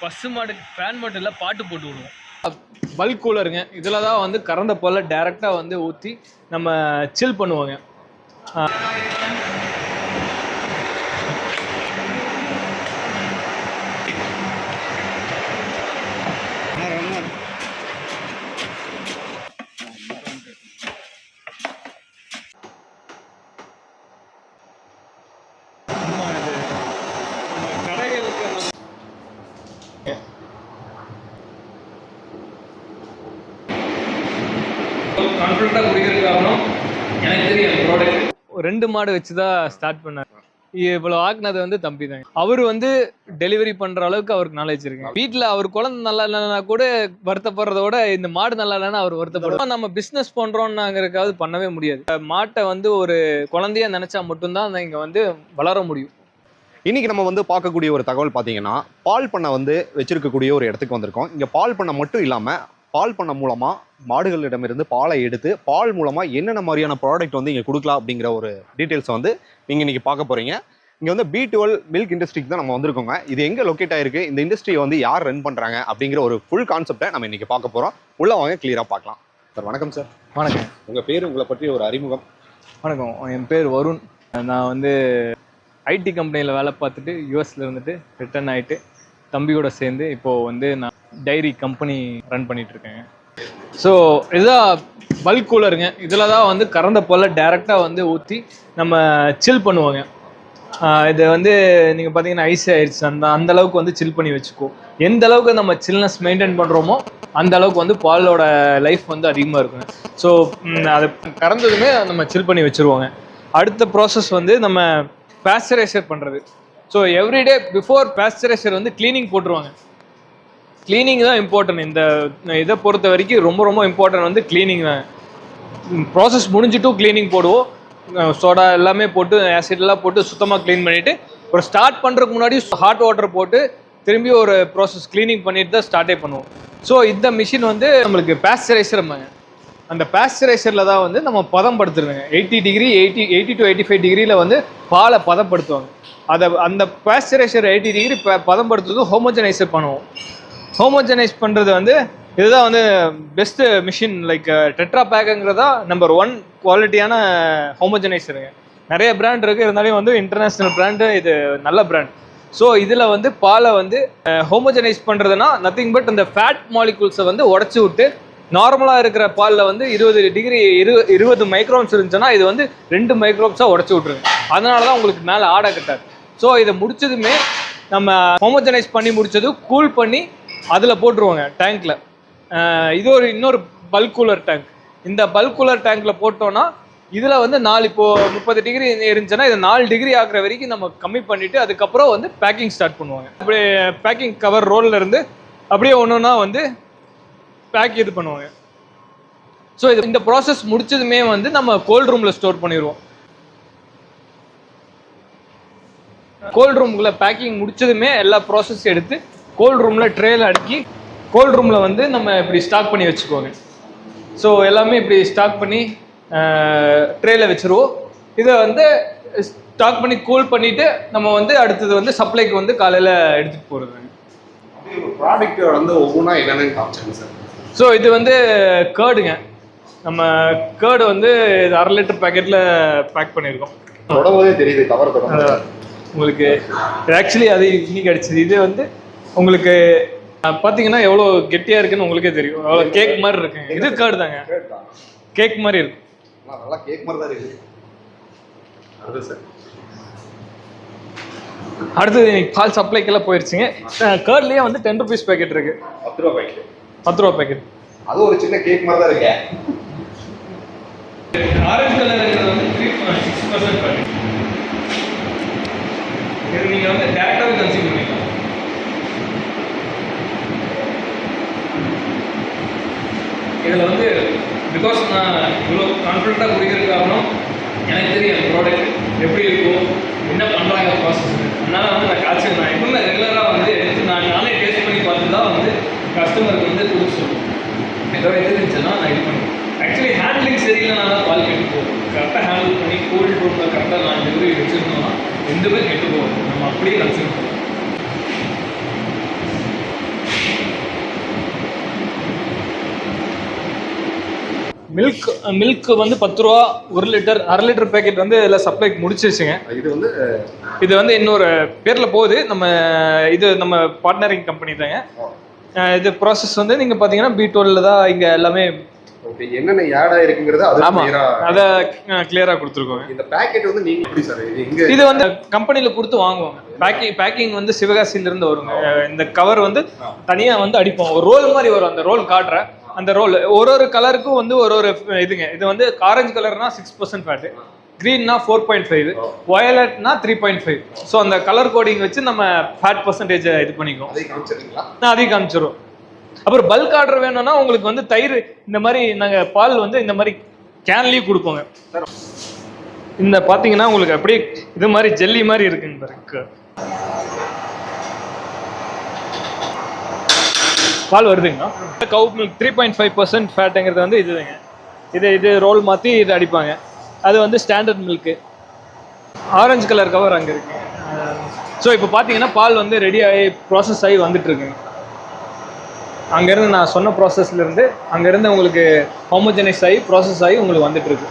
பசு மாடு ஃபேன் மட்டும் இல்லை பாட்டு போட்டு விடுவோம். பல்க் கூலருங்க. இதில் தான் வந்து கறந்த போல டேரெக்டாக வந்து ஊற்றி நம்ம சில் பண்ணுவோங்க. ரெண்டு மாடு வச்சு தான் ஸ்டார்ட் பண்ணார். இவ்வளோ ஆக்குனது வந்து தம்பி தான் அவர் வந்து டெலிவரி பண்ணுற அளவுக்கு அவருக்கு நாலேஜ் இருக்கு. வீட்டில் அவர் குழந்தை நல்லா இல்லைன்னா கூட வருத்தப்படுறத விட இந்த மாடு நல்லா இல்லைன்னா அவர் வருத்தப்படுவோம் நம்ம பிஸ்னஸ் பண்ணுறோம்னாங்கிறதுக்காவது பண்ணவே முடியாது. மாட்டை வந்து ஒரு குழந்தைய நினச்சா மட்டும்தான் இங்கே வந்து வளர முடியும். இன்னைக்கு நம்ம வந்து பார்க்கக்கூடிய ஒரு தகவல் பார்த்தீங்கன்னா பால் பண்ணை வந்து வச்சிருக்கக்கூடிய ஒரு இடத்துக்கு வந்திருக்கோம். இங்கே பால் பண்ணை மட்டும் இல்லாமல் பால் பண்ணை மூலமாக மாடுகளிடமிருந்து பாலை எடுத்து பால் மூலமாக என்னென்ன மாதிரியான ப்ராடக்ட் வந்து இங்கே கொடுக்கலாம் அப்படிங்கிற ஒரு டீட்டெயில்ஸ் வந்து நீங்கள் இன்னைக்கு பார்க்க போகிறீங்க இங்கே வந்து பி டுவெல் மில்க் இண்டஸ்ட்ரிக்கு தான் நம்ம வந்திருக்கோங்க. இது எங்கே லொக்கேட் ஆயிருக்கு? இந்த இண்டஸ்ட்ரியை வந்து யார் ரன் பண்ணுறாங்க அப்படிங்கிற ஒரு ஃபுல் கான்செப்டை நம்ம இன்னைக்கு பார்க்க போகிறோம் உள்ள வாங்க கிளியராக பார்க்கலாம். சார் வணக்கம் சார் வணக்கம். உங்கள் பேர் உங்களை பற்றி ஒரு அறிமுகம். வணக்கம். என் பேர் வருண். நான் வந்து ஐடி கம்பெனியில் வேலை பார்த்துட்டு யூஎஸ்ல இருந்துட்டு ரிட்டர்ன் ஆகிட்டு தம்பியோட சேர்ந்து இப்போது வந்து நான் டைரி கம்பெனி ரன் பண்ணிட்டு ஸோ இதுதான் பல்க் கூலருங்க இதில் தான் வந்து கறந்த போல் டைரெக்டாக வந்து ஊற்றி நம்ம சில் பண்ணுவோங்க. இது வந்து நீங்கள் பார்த்தீங்கன்னா ஐஸ் ஆயிடுச்சு அந்த அந்த அளவுக்கு வந்து சில் பண்ணி வச்சுக்கோ எந்த அளவுக்கு நம்ம சில்னஸ் மெயின்டைன் பண்ணுறோமோ அந்த அளவுக்கு வந்து பாலோட லைஃப் வந்து அதிகமாக இருக்குங்க. ஸோ அது கறந்ததுமே நம்ம சில் பண்ணி வச்சுருவோங்க. அடுத்த ப்ராசஸ் வந்து நம்ம பேஸ்டரைசர் பண்ணுறது ஸோ எவ்ரிடே பிஃபோர் பேஸ்டரைசர் வந்து க்ளீனிங் போட்டுருவாங்க. க்ளீனிங் தான் இம்பார்ட்டன்ட் இந்த இதை பொறுத்த வரைக்கும் ரொம்ப ரொம்ப இம்பார்ட்டன்ட் வந்து க்ளீனிங் தான். ப்ராசஸ் முடிஞ்சிட்டும் க்ளீனிங் போடுவோம். சோடா எல்லாமே போட்டு ஆசிட்லாம் எல்லாம் போட்டு சுத்தமாக க்ளீன் பண்ணிவிட்டு ஒரு ஸ்டார்ட் பண்ணுறதுக்கு முன்னாடி ஹாட் வாட்டர் போட்டு திரும்பி ஒரு ப்ராசஸ் க்ளீனிங் பண்ணிட்டு தான் ஸ்டார்ட்டே பண்ணுவோம். ஸோ இந்த மிஷின் வந்து நம்மளுக்கு பேஸ்டரைசர் அந்த பேஸ்டரைசரில் தான் வந்து நம்ம பதம் படுத்துருங்க eighty degree eighty eighty to eighty five டிகிரியில் வந்து பாலை பதப்படுத்துவாங்க. அதை அந்த பேஸ்டரைசர் எயிட்டி டிகிரி பதம் படுத்துவதும் ஹோமோஜனைசர் பண்ணுவோம். ஹோமோஜனைஸ் பண்ணுறது வந்து இதுதான் வந்து பெஸ்ட்டு மிஷின் லைக் டெட்ரா பேக்குங்கிறதா நம்பர் ஒன் குவாலிட்டியான ஹோமோஜனைசருங்க நிறைய பிராண்ட் இருக்குது இருந்தாலும் வந்து இன்டர்நேஷ்னல் பிராண்டு இது நல்ல பிராண்ட் ஸோ இதில் வந்து பாலை வந்து ஹோமோஜனைஸ் பண்ணுறதுனா நத்திங் பட் இந்த ஃபேட் மாலிகூல்ஸை வந்து உடச்சி விட்டு நார்மலாக இருக்கிற பாலில் வந்து இருபது டிகிரி இரு இருபது மைக்ரோன்ஸ் இருந்துச்சுன்னா இது வந்து ரெண்டு மைக்ரோன்ஸாக உடச்சி விட்ருங்க அதனால தான் உங்களுக்கு மேலே ஆடை கட்டாது. ஸோ இதை முடிச்சதுமே நம்ம ஹோமோஜனைஸ் பண்ணி முடிச்சது கூல் பண்ணி அதில் போட்டுருவாங்க டேங்க்கில் இது ஒரு இன்னொரு பல்க் கூலர் டேங்க் இந்த பல்க் கூலர் டேங்க்கில் போட்டோன்னா இதில் வந்து நாலு இப்போ முப்பது டிகிரி இருந்துச்சுன்னா இதை நாலு டிகிரி ஆகிற வரைக்கும் நம்ம கம்மி பண்ணிவிட்டு அதுக்கப்புறம் வந்து பேக்கிங் ஸ்டார்ட் பண்ணுவாங்க. அப்படியே பேக்கிங் கவர் ரோல்ல இருந்து அப்படியே ஒன்று ஒன்றா வந்து பேக் இது பண்ணுவாங்க. ஸோ இது இந்த ப்ராசஸ் முடிச்சதுமே வந்து நம்ம கோல்ட் ரூமில் ஸ்டோர் பண்ணிடுவோம் கோல்ட் ரூம்குள்ளே பேக்கிங் முடிச்சதுமே எல்லா ப்ராசஸ் எடுத்து கோல்ட் ரூமில் ட்ரேல அடுக்கி கோல்ட் ரூமில் வந்து நம்ம இப்படி ஸ்டாக் பண்ணி வச்சுக்கோங்க. ஸோ எல்லாமே இப்படி ஸ்டாக் பண்ணி ட்ரேல வச்சுருவோம். இதை வந்து ஸ்டாக் பண்ணி கூல் பண்ணிவிட்டு நம்ம வந்து அடுத்தது வந்து சப்ளைக்கு வந்து காலையில் எடுத்துகிட்டு போகிறது ப்ராடக்ட் வந்து ஒவ்வொன்றா என்னென்னு காமிச்சாங்க சார். ஸோ இது வந்து கேர்டுங்க நம்ம கேர்டு வந்து இது அரை லிட்டர் பேக்கெட்டில் பேக் பண்ணியிருக்கோம். தொடம்போதே தெரியுது கவர். உங்களுக்கு ஆக்சுவலி அது இன்னைக்கு அடிச்சது. இது வந்து உங்களுக்கு பார்த்தீங்கன்னா எவ்வளோ கெட்டியாக இருக்குன்னு உங்களுக்கே தெரியும். அவ்வளோ கேக் மாதிரி இருக்குங்க இது கேர்டு தாங்க. கேக் மாதிரி இருக்கும் நல்லா கேக் மாதிரி தான் சார் அடுத்தது பால் சப்ளைக்கெல்லாம் போயிருச்சுங்க. கேர்ட்லேயே வந்து டென் ருபீஸ் பேக்கெட் இருக்கு. பத்து ரூபா பாக்கெட் பத்து ரூபா பேக்கெட் அது ஒரு சின்ன கேக் மாதிரி தான் இருக்கு. ஆரஞ்சு கலர் இருக்கிறது வந்து த்ரீ சிக்ஸ் பர்சன்ட் பேக்கெட் இது நீங்கள் வந்து டேரெக்டாகவே கன்சியூம் இதில் வந்து பிகாஸ் நான் இவ்வளோ கான்ஃபிடண்ட்டாக குடிக்கிற காரணம் எனக்கு தெரியும் என் ப்ராடக்ட் எப்படி இருக்கும் என்ன பண்ணுறாங்க ப்ராசஸ் அதனால் வந்து நான் காய்ச்சல் நான் எப்பவுமே ரெகுலராக வந்து எடுத்து நான் நானே டேஸ்ட் பண்ணி பார்த்து தான் வந்து கஸ்டமருக்கு வந்து கொடுத்து சொல்லுவேன். ஏதோ எது இருந்துச்சுன்னா நான் இது பண்ணுவேன். ஆக்சுவலி ஹேண்ட்லிங் சரியில்லைனா தான் பால் கெட்டு போகும். கரெக்டாக ஹேண்டில் பண்ணி கோல்டு ரூமில் கரெக்டாக நான் டெலிவரி வச்சுருந்தோம்னா ரெண்டு பேரும் கெட்டு போகும் நம்ம அப்படியே வச்சுருக்கோம் மில்க் மில்க் வந்து பத்து ரூபா ஒரு லிட்டர் அரை லிட்டர் பேக்கெட் வந்து இதில் சப்ளை முடிச்சிருச்சுங்க. இது வந்து இது வந்து இன்னொரு பேரில் போகுது. நம்ம இது நம்ம பார்ட்னரிங் கம்பெனி தாங்க. இது ப்ராசஸ் வந்து நீங்கள் பார்த்தீங்கன்னா பீட்டோலில் தான் இங்கே எல்லாமே ஓகே என்னென்ன ஆட் ஆயிருக்குங்கிறது அது கிளியராக கொடுத்துருக்கோங்க. இந்த பேக்கெட் வந்து நீங்க எப்படி சார் இது வந்து கம்பெனியில் கொடுத்து வாங்குவாங்க. பேக்கிங் பேக்கிங் வந்து சிவகாசியிலேருந்து வருங்க. அஹ் இந்த கவர் வந்து தனியாக வந்து அடிப்போம். ஒரு ரோல் மாதிரி வரும். அந்த ரோல் காட்டுறேன் அந்த ரோல் ஒரு ஒரு கலருக்கும் வந்து ஒரு ஒரு இதுங்க. இது வந்து ஆரஞ்சு கலர்னா சிக்ஸ் பர்சன்ட் ஃபேட்டு க்ரீன்னா ஃபோர் பாயிண்ட் ஃபைவ் வயலட்னா த்ரீ பாயிண்ட் ஃபைவ் ஸோ அந்த கலர் கோடிங் வச்சு நம்ம ஃபேட் பர்சன்டேஜை இது பண்ணிக்குவோம். நான் அதையும் காமிச்சிரும் அப்புறம் பல்க் ஆர்டர் வேணும்னா உங்களுக்கு வந்து தயிர் இந்த மாதிரி நாங்கள் பால் வந்து இந்த மாதிரி கேன்லேயும் கொடுப்போங்க. இந்த பார்த்தீங்கன்னா உங்களுக்கு அப்படியே இது மாதிரி ஜெல்லி மாதிரி இருக்குங்க பாருங்க. பால் வருதுங்கண்ணா cow milk three point five percent ஃபேட்டுங்கிறது வந்து இதுதாங்க இது இது ரோல் மாற்றி இது அடிப்பாங்க. அது வந்து standard milk orange colour cover அங்கே இருக்கு. ஸோ இப்போ பார்த்தீங்கன்னா பால் வந்து ரெடி ஆகி ப்ராசஸ் ஆகி வந்துட்டுருக்குங்க. அங்கேருந்து நான் சொன்ன ப்ராசஸ்லேருந்து அங்கேருந்து உங்களுக்கு ஹோமோஜனைஸ் ஆகி ப்ராசஸ் ஆகி உங்களுக்கு வந்துட்டுருக்கு.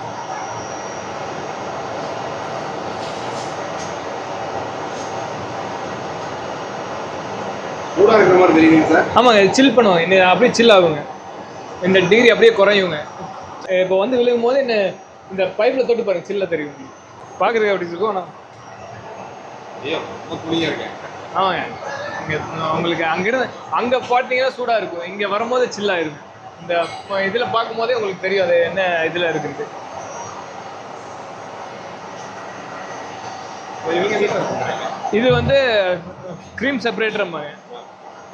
சூடா இருக்கிற மாதிரி தெரியுங்க சார். ஆமாங்க சில் பண்ணுவாங்க. இந்த அப்படியே சில் ஆகுங்க. இந்த டிகிரி அப்படியே குறையுங்க. இப்போ வந்து விழுகும் போது என்ன இந்த பைப்பில் தொட்டு பாருங்க சில்ல தெரியும் பார்க்குறதுக்கு அப்படி இருக்கும் ஆனால் ஐயோ இருக்கேன். ஆமாங்க. இங்கே உங்களுக்கு அங்கேருந்து அங்கே பார்த்தீங்கன்னா சூடாக இருக்கும். இங்கே வரும்போது சில்லாக இருக்கும். இந்த இதில் பார்க்கும்போதே உங்களுக்கு தெரியும் அது என்ன இதில் இருக்குது. என்ன இது வந்து க்ரீம் செப்பரேட்டர்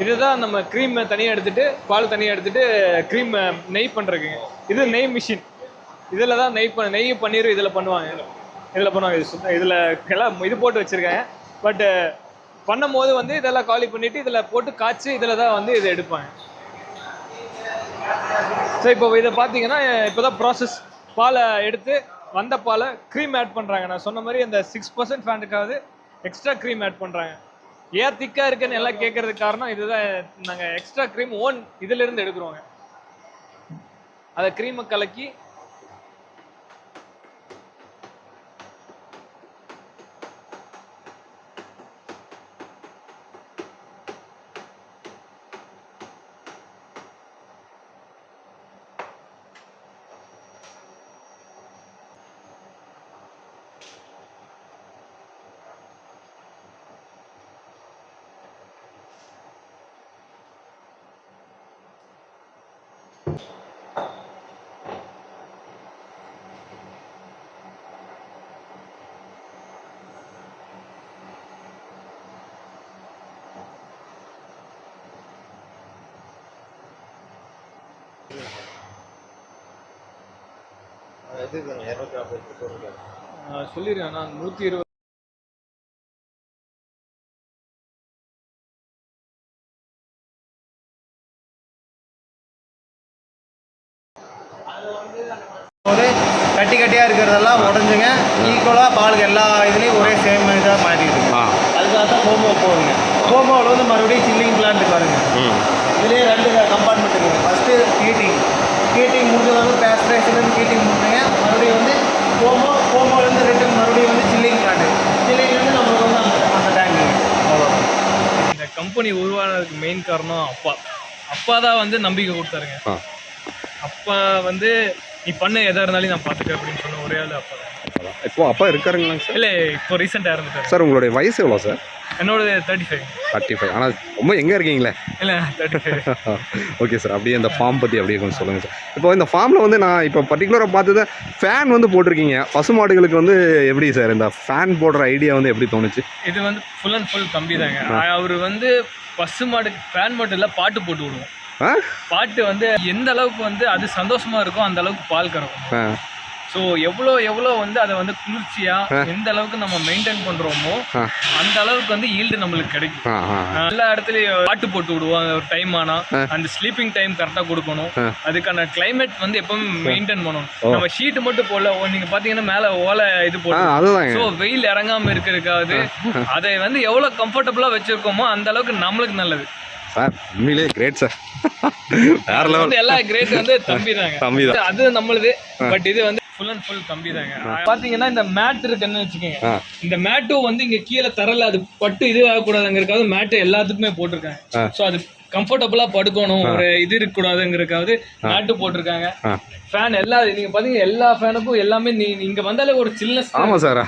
இதுதான் நம்ம க்ரீம் தனியாக எடுத்துட்டு பால் தனியாக எடுத்துட்டு க்ரீம் நெய் பண்ணுறதுங்க இது நெய் மிஷின் இதில் தான் நெய் பண்ண நெய் பன்னீர் இதில் பண்ணுவாங்க. இதில் பண்ணுவாங்க. இது சுத்தம் இதில் எல்லாம் இது போட்டு வச்சுருக்காங்க பட்டு பண்ணும் போது வந்து இதெல்லாம் காலி பண்ணிவிட்டு இதில் போட்டு காய்ச்சி இதில் தான் வந்து இதை எடுப்பாங்க ஸோ இப்போ இதை பார்த்தீங்கன்னா இப்போ தான் ப்ராசஸ் பாலை எடுத்து வந்த பாலை க்ரீம் ஆட் பண்ணுறாங்க நான் சொன்ன மாதிரி அந்த சிக்ஸ் பர்சன்ட் ஃபேண்டுக்காவது எக்ஸ்ட்ரா க்ரீம் ஆட் பண்ணுறாங்க ஏன் திக்காக இருக்குன்னு எல்லாம் கேட்கறதுக்கு காரணம் இதுதான். நாங்கள் எக்ஸ்ட்ரா க்ரீம் ஓன் இதிலிருந்து எடுக்கிறோங்க. அதை க்ரீமை கலக்கி சொல்லிடுறேன். நான் நூற்றி இருபது போது கட்டி கட்டியாக இருக்கிறதெல்லாம் உடஞ்சுங்க ஈக்குவலாக பாலுக்கு எல்லா இதுலேயும் ஒரே சேம் இதாக மாறிடுது ஆ அதுக்காக தான் ஹோமோ போகுங்க ஹோமோவில் வந்து மறுபடியும் சில்லிங் பிளான்ட் பாருங்க ம் இதுலேயே ரெண்டு கம்பார்ட்மெண்ட் இருக்குது ஃபஸ்ட்டு ஹீட்டிங் ஹீட்டிங் முடிஞ்சது பேஸ்ட்ரைஸ்லேருந்து ஹீட்டிங் முடிஞ்சுங்க மறுபடியும் வந்து ஹோமோ ஹோமோலேருந்து ரிட்டன் மறுபடியும் வந்து சில்லிங் பிளான்ட் சில்லிங்லேருந்து நம்மளுக்கு வந்து அந்த அந்த டேங்கு அவ்வளோதான் இந்த கம்பெனி உருவானதுக்கு மெயின் காரணம் அப்பா. அப்பா தான் வந்து நம்பிக்கை கொடுத்தாருங்க. அப்பா வந்து நீ பண்ண எதா இருந்தாலும் நான் பார்த்துக்க அப்படின்னு சொன்ன ஒரே ஆள் அப்பா. தான் அதான். இப்போ அப்பா இருக்காருங்களாங்க சார்? இல்லை இப்போ ரீசெண்டாக இறந்துட்டாரு. சார் உங்களுடைய வயசு எவ்வளோ சார்? என்னோட தேர்ட்டி ஃபைவ் தேர்ட்டி ஃபைவ் ஆனால் ரொம்ப எங்கே இருக்கீங்களே? இல்லை தேர்ட்டி ஃபைவ் ஓகே சார் அப்படியே இந்த ஃபார்ம் பற்றி அப்படியே கொஞ்சம் சொல்லுங்கள் சார் இப்போ இந்த ஃபார்மில் வந்து நான் இப்போ பர்டிகுலராக பார்த்தது ஃபேன் வந்து போட்டிருக்கீங்க. பசுமாடுகளுக்கு வந்து எப்படி சார் இந்த ஃபேன் போடுற ஐடியா வந்து எப்படி தோணுச்சு? இது வந்து ஃபுல் அண்ட் ஃபுல் தம்பி தாங்க அவர் வந்து பசு மாடு ஃபேன் மட்டும் இல்லை பாட்டு போட்டு விடுவோம். பாட்டு வந்து எந்த அளவுக்கு வந்து அது சந்தோஷமா இருக்கோ அந்த அளவுக்கு பால் கறக்கும். ஸோ எவ்வளோ எவ்வளோ வந்து அதை வந்து குளிர்ச்சியா எந்த அளவுக்கு நம்ம மெயின்டைன் பண்றோமோ ஆ. அந்த அளவுக்கு வந்து ஈல்டு நம்மளுக்கு கிடைக்கும். எல்லா இடத்துலயும் பாட்டு போட்டு விடுவாங்க ஒரு டைம் ஆனா அந்த ஸ்லீப்பிங் டைம் கரெக்டா கொடுக்கணும். அதுக்கான கிளைமேட் வந்து எப்பவும் மெயின்டைன் பண்ணணும். நம்ம ஷீட் மட்டும் போடல ஓ, நீங்க பாத்தீங்கன்னா மேல ஓலை இது அதுதாங்க. ஸோ வெயில் இறங்காம இருக்கிறதுக்காவது அதை வந்து எவ்வளவு கம்ஃபர்டபுளா வச்சிருக்கோமோ அந்த அளவுக்கு நம்மளுக்கு நல்லது. சார் உண்மையிலே கிரேட் சார். வேற லெவல் எல்லா கிரேட் வந்து தம்பி தாங்க அது நம்மளுது. பட் இது வந்து ஃபுல் அண்ட் ஃபுல் தம்பி தாங்க பாத்தீங்கன்னா இந்த மேட் இருக்குன்னு வச்சுக்கோங்க. இந்த மேட்டும் வந்து இங்க கீழே தரல அது பட்டு இது ஆகக்கூடாதுங்கிறதுக்காக மேட்டு எல்லாத்துக்குமே. போட்டிருக்காங்க. ஸோ அது கம்ஃபர்டபுளா படுக்கணும் ஒரு இது இருக்கக்கூடாதுங்கிறதுக்காவது மேட்டு போட்டிருக்காங்க. ஃபேன் எல்லா நீங்க பாத்தீங்க எல்லா ஃபேனுக்கும் எல்லாமே நீ இங்க வந்தாலே ஒரு சில்னஸ் ஆமா சார்.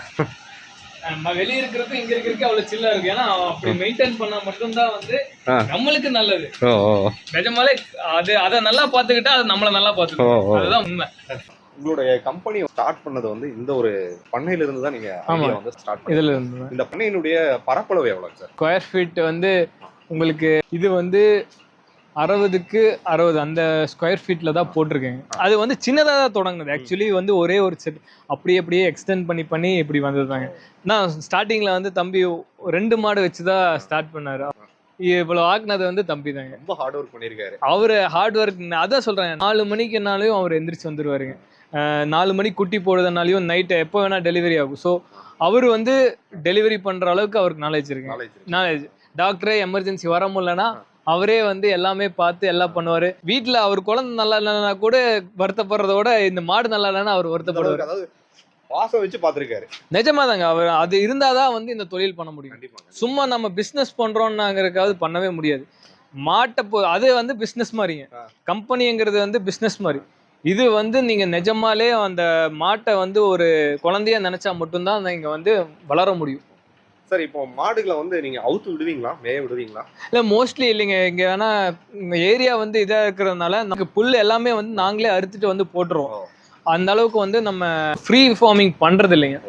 நம்ம வெளிய இருக்கிறதுக்கும் இங்க இருக்கிறதுக்கு அவ்வளவு சில்லா இருக்கு. ஏன்னா அப்படி மெயின்டைன் பண்ணா மட்டும்தான் வந்து. நம்மளுக்கு நல்லது. நிஜமாலே அது அதை நல்லா பாத்துக்கிட்டா அது நம்மள நல்லா ஓ. அதுதான் உண்மை. உங்களுடைய கம்பெனி ஸ்டார்ட் பண்ணது வந்து இந்த ஒரு பண்ணையில இருந்து தான் நீங்க வந்து ஸ்டார்ட் இதுல இருந்து இந்த பண்ணையினுடைய பரப்பளவு எவ்வளவு சார் ஸ்கொயர் ஃபீட் வந்து உங்களுக்கு இது வந்து அறுபதுக்கு அறுபது அந்த ஸ்கொயர் ஃபீட்டில் தான் போட்டிருக்கேங்க அது வந்து சின்னதாக தான் தொடங்குனது ஆக்சுவலி வந்து ஒரே ஒரு செட் அப்படியே அப்படியே எக்ஸ்டெண்ட் பண்ணி பண்ணி இப்படி வந்ததுதாங்க. நான் ஸ்டார்டிங்கில் வந்து தம்பி ரெண்டு மாடு வச்சு தான் ஸ்டார்ட் பண்ணாரு இவ்வளோ ஆக்குனது வந்து தம்பி தாங்க ரொம்ப ஹார்ட் ஒர்க் பண்ணிருக்காரு அவர் ஹார்ட் ஒர்க் அதான் சொல்கிறேன் நாலு மணிக்குனாலையும் அவர் எந்திரிச்சு வந்துருவாருங்க. நாலு மணி குட்டி போடுறதுனாலையும் நைட்டு எப்போ வேணால் டெலிவரி ஆகும். ஸோ அவர் வந்து டெலிவரி பண்ணுற அளவுக்கு அவருக்கு நாலேஜ் இருக்குங்க நாலேஜ் டாக்டரே எமர்ஜென்சி வர முடியலன்னா அவரே வந்து எல்லாமே பார்த்து எல்லாம் பண்ணுவாரு. வீட்ல அவர் குழந்தை நல்லா இல்லைன்னா கூட வருத்தப்படுறத விட இந்த மாடு நல்லா இல்லைன்னா அவர் வருத்தப்படுவார். அதாவது பாசம் வச்சு பாத்திருக்காரு நிஜமாதாங்க அவர் அது இருந்தாதான் வந்து இந்த தொழில் பண்ண முடியும். சும்மா நம்ம பிஸ்னஸ் பண்றோம்னாங்கிறதுக்காவது பண்ணவே முடியாது. மாட்டை போ அது வந்து பிஸ்னஸ் மாதிரிங்க. கம்பெனிங்கிறது வந்து பிஸ்னஸ் மாதிரி. இது வந்து நீங்க நிஜமாலே அந்த மாட்டை வந்து ஒரு குழந்தையா நினைச்சா மட்டும்தான் நீங்க வந்து வளர முடியும். சார் இப்போ மாடுகளை வந்து நீங்க அவுத்து விடுவீங்களா? மேய விடுவீங்களா? இல்லை மோஸ்ட்லி இல்லைங்க. இங்கே வேணா ஏரியா வந்து இதாக இருக்கிறதுனால நமக்கு புல் எல்லாமே வந்து நாங்களே அறுத்துட்டு வந்து போட்டுருவோம். அந்த அளவுக்கு வந்து நம்ம ஃப்ரீ ஃபார்மிங் பண்ணுறது இல்லைங்க